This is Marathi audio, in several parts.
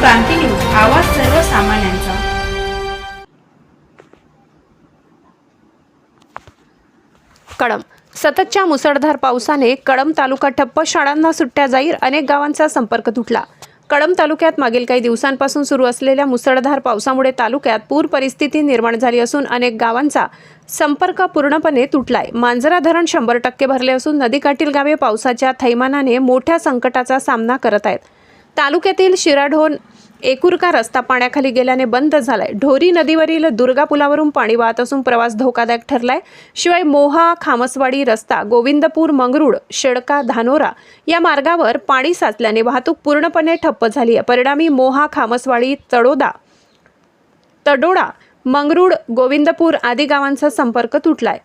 क्रांती न्यूज आवाज सर्वसामान्यांचा. कळम सततच्या मुसळधार पावसाने कळम तालुका ठप्प शाळांना सुट्ट्या जाहीर अनेक गावांचा संपर्क तुटला. कळम तालुक्यात मागील काही दिवसांपासून सुरू असलेल्या मुसळधार पावसामुळे तालुक्यात पूर परिस्थिती निर्माण झाली असून अनेक गावांचा संपर्क पूर्णपणे तुटलाय. मांजरा धरण शंभर टक्के भरले असून नदीकाठील गावे पावसाच्या थैमानाने मोठ्या संकटाचा सामना करत आहेत. तालुक्यातील शिराढोण एकुरका रस्ता पाण्याखाली गेल्याने बंद झालाय. ढोरी नदीवरील दुर्गा पुलावरून पाणी वाहत असून प्रवास धोकादायक ठरलाय. शिवाय मोहा खामसवाडी रस्ता गोविंदपूर मंगरुळ शेडका धानोरा या मार्गावर पाणी साचल्याने वाहतूक पूर्णपणे ठप्प झाली आहे. परिणामी मोहा खामसवाडी तडोदा तडोडा मंगरुळ गोविंदपूर आदी गावांचा संपर्क तुटलाय.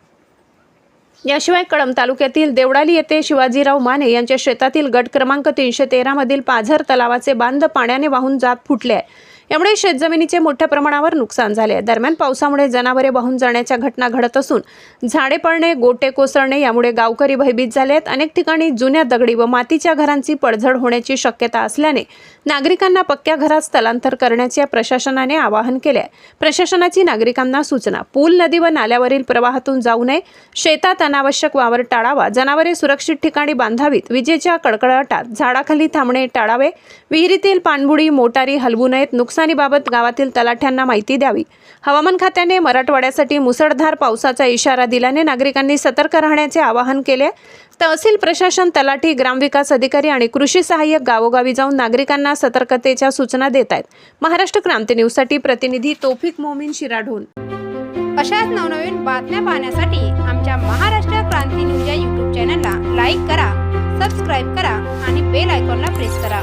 याशिवाय कळंब तालुक्यातील देवडाली येथे शिवाजीराव माने यांच्या शेतातील गट क्रमांक तीनशे तेरामधील पाझर तलावाचे बांध पाण्याने वाहून जात फुटले आहे. यामुळे शेतजमिनीचे मोठ्या प्रमाणावर नुकसान झाले आहे. दरम्यान पावसामुळे जनावरे वाहून जाण्याच्या घटना घडत असून झाडे पडणे गोटे कोसळणे यामुळे गावकरी भयभीत झाले आहेत. अनेक ठिकाणी जुन्या दगडी व मातीच्या घरांची पडझड होण्याची शक्यता असल्याने नागरिकांना पक्क्या घरात स्थलांतर करण्याचे प्रशासनाने आवाहन केले आहे. प्रशासनाची नागरिकांना सूचना पूल नदी व नाल्यावरील प्रवाहातून जाऊ नये शेतात अनावश्यक वावर टाळावा जनावरे सुरक्षित ठिकाणी बांधावीत विजेच्या कडकडाटात झाडाखाली थांबणे टाळावे विहिरीतील पाणबुडी मोटारी हलवू नयेत नुकसान नुकसानीबाबत गावातील तलाठ्यांना माहिती द्यावी. हवामान खात्याने मराठवाड्यासाठी मुसळधार पावसाचा इशारा दिल्याने नागरिकांनी सतर्क राहण्याचे आवाहन केले. तहसील प्रशासन तलाठी ग्रामविकास अधिकारी आणि कृषी सहाय्यक गावोगावी जाऊन नागरिकांना सतर्कतेच्या सूचना देत आहेत. महाराष्ट्र क्रांती न्यूजसाठी प्रतिनिधी तोफिक मोमीन शिराढोण अशाच नवनवीन बातम्या पाहण्यासाठी आमच्या महाराष्ट्र क्रांती न्यूज या यूट्यूब चॅनलला लाईक करा सबस्क्राईब करा आणि बेल आयकॉनला प्रेस करा.